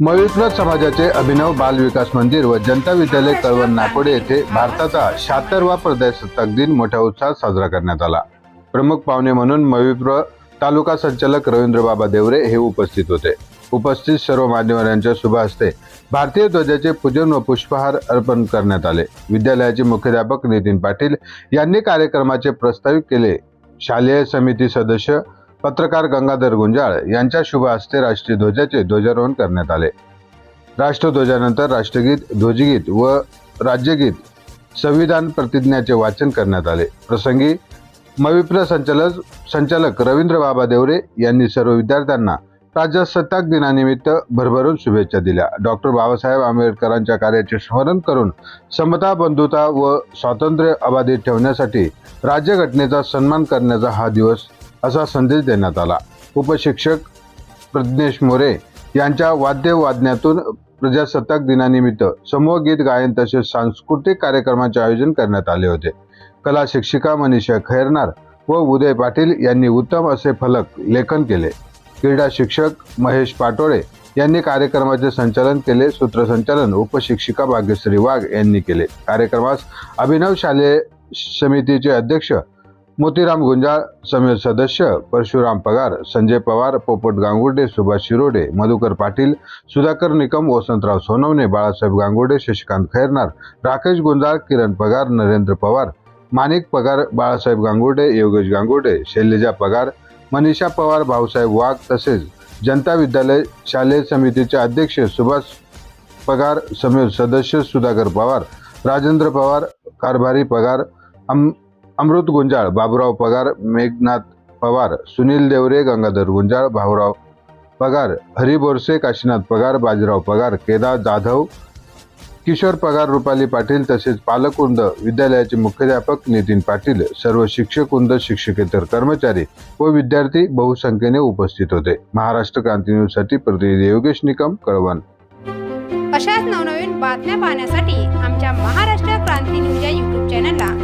मविप्र समाजाचे अभिनव बाल विकास मंदिर व जनता विद्यालय कळवण नाकोडे येथे भारताचा शातरवा प्रजासत्ताक दिन मोठ्या उत्साहात साजरा करण्यात आला. प्रमुख पाहुणे म्हणून मविप्र तालुका संचालक रवींद्र बाबा देवरे हे उपस्थित होते. उपस्थित सर्व मान्यवरांच्या शुभ हस्ते भारतीय ध्वजाचे पूजन व पुष्पहार अर्पण करण्यात आले. विद्यालयाचे मुख्याध्यापक नितीन पाटील यांनी कार्यक्रमाचे प्रस्तावित केले. शालेय समिती सदस्य पत्रकार गंगाधर गुंजाळ यांच्या शुभ हस्ते राष्ट्रीय ध्वजाचे ध्वजारोहण करण्यात आले. राष्ट्रध्वजानंतर राष्ट्रगीत ध्वजगीत व राज्यगीत संविधान प्रतिज्ञाचे वाचन करण्यात आले. प्रसंगी मविप्र संचालक संचालक रवींद्र बाबा देवरे यांनी सर्व विद्यार्थ्यांना प्रजासत्ताक दिनानिमित्त भरभरून शुभेच्छा दिल्या. डॉक्टर बाबासाहेब आंबेडकरांच्या कार्याचे स्मरण करून समता बंधुता व स्वातंत्र्य अबाधित ठेवण्यासाठी राज्यघटनेचा सन्मान करण्याचा हा दिवस असा संदेश देण्यात आला. उपशिक्षक प्रज्ञेश मोरे यांच्या वाद्य वादण्यातून प्रजासत्ताक दिनानिमित्त समूह गीत गायन तसेच सांस्कृतिक कार्यक्रमाचे आयोजन करण्यात आले होते. कला शिक्षिका मनीषा खैरनार व उदय पाटील यांनी उत्तम असे फलक लेखन केले. क्रीडा शिक्षक महेश पाटोळे यांनी कार्यक्रमाचे संचालन केले. सूत्रसंचालन उपशिक्षिका भाग्यश्री वाघ यांनी केले. कार्यक्रमास अभिनव शालेय समितीचे अध्यक्ष मोतीराम गुंजाळ समीर सदस्य परशुराम पगार संजय पवार पोपट गांगुर्डे सुभाष शिरोडे मधुकर पाटील सुधाकर निकम वसंतराव सोनवणे बाळासाहेब गांगुर्डे शशिकांत खैरनार राकेश गुंजाळ किरण पगार नरेंद्र पवार माणिक पगार बाळासाहेब गांगुर्डे योगेश गांगुर्डे शैलजा पगार मनीषा पवार भाऊसाहेब वाघ तसेच जनता विद्यालय शालेय समितीचे अध्यक्ष सुभाष पगार समीर सदस्य सुधाकर पवार राजेंद्र पवार कारभारी पगार अम अमृत गुंजाळ बाबुराव पगार मेघनाथ पवार सुनील देवरे गंगाधर गुंजाळ भाऊराव पगार हरी बोरसे काशीनाथ पगार बाजीराव पगार केदार जाधव किशोर पगार रुपाली पाटील तसेच पालकवृंद विद्यालयाचे मुख्याध्यापक नितीन पाटील सर्व शिक्षकवृंद शिक्षकेतर कर्मचारी व विद्यार्थी बहुसंख्येने उपस्थित होते. महाराष्ट्र क्रांती न्यूजसाठी प्रतिनिधी योगेश निकम कळवण. अशाच नवनवीन बातम्या पाहण्यासाठी आमच्या महाराष्ट्र क्रांती न्यूज या युट्यूब चॅनलला